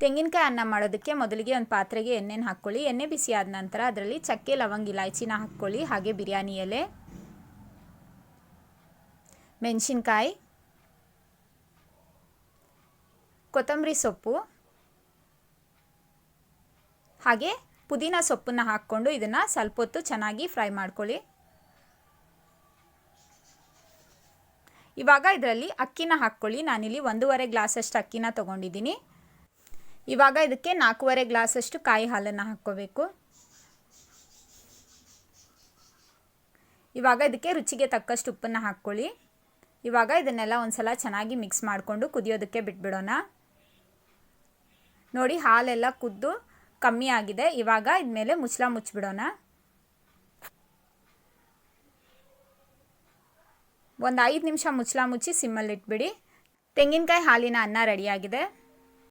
ತೆಂಗಿನಕಾಯಿ ಅನ್ನ ಮಾಡೋದಕ್ಕೆ ಮೊದಲಿಗೆ ಒಂದು ಪಾತ್ರೆಗೆ ಎಣ್ಣೆನ ಹಾಕ್ಕೊಳ್ಳಿ. ಎಣ್ಣೆ ಬಿಸಿ ಆದ ನಂತರ ಅದರಲ್ಲಿ ಚಕ್ಕೆ, ಲವಂಗ, ಇಲಾಯ್ಚಿನ ಹಾಕ್ಕೊಳ್ಳಿ. ಹಾಗೆ ಬಿರಿಯಾನಿ ಎಲೆ, ಮೆಣಸಿನ್ಕಾಯಿ, ಕೊತ್ತಂಬರಿ ಸೊಪ್ಪು, ಹಾಗೆ ಪುದೀನ ಸೊಪ್ಪನ್ನು ಹಾಕ್ಕೊಂಡು ಇದನ್ನು ಸ್ವಲ್ಪ ಹೊತ್ತು ಚೆನ್ನಾಗಿ ಫ್ರೈ ಮಾಡ್ಕೊಳ್ಳಿ. ಇವಾಗ ಇದರಲ್ಲಿ ಅಕ್ಕಿನ ಹಾಕ್ಕೊಳ್ಳಿ. ನಾನಿಲ್ಲಿ ಒಂದೂವರೆ ಗ್ಲಾಸಷ್ಟು ಅಕ್ಕಿನ ತೊಗೊಂಡಿದ್ದೀನಿ. ಇವಾಗ ಇದಕ್ಕೆ ನಾಲ್ಕೂವರೆ ಗ್ಲಾಸಷ್ಟು ಕಾಯಿ ಹಾಲನ್ನು ಹಾಕ್ಕೋಬೇಕು. ಇವಾಗ ಇದಕ್ಕೆ ರುಚಿಗೆ ತಕ್ಕಷ್ಟು ಉಪ್ಪನ್ನು ಹಾಕ್ಕೊಳ್ಳಿ. ಇವಾಗ ಇದನ್ನೆಲ್ಲ ಒಂದ್ಸಲ ಚೆನ್ನಾಗಿ ಮಿಕ್ಸ್ ಮಾಡಿಕೊಂಡು ಕುದಿಯೋದಕ್ಕೆ ಬಿಟ್ಬಿಡೋಣ. ನೋಡಿ ಹಾಲೆಲ್ಲ ಕುದ್ದು ಕಮ್ಮಿ ಆಗಿದೆ. ಇವಾಗ ಇದ್ಮೇಲೆ ಮುಚ್ಚಳ ಮುಚ್ಚಿಬಿಡೋಣ. ಒಂದು ಐದು ನಿಮಿಷ ಮುಚ್ಚಳ ಮುಚ್ಚಿ ಸಿಮ್ಮಲ್ಲಿಟ್ಬಿಡಿ ತೆಂಗಿನಕಾಯಿ ಹಾಲಿನ ಅನ್ನ ರೆಡಿಯಾಗಿದೆ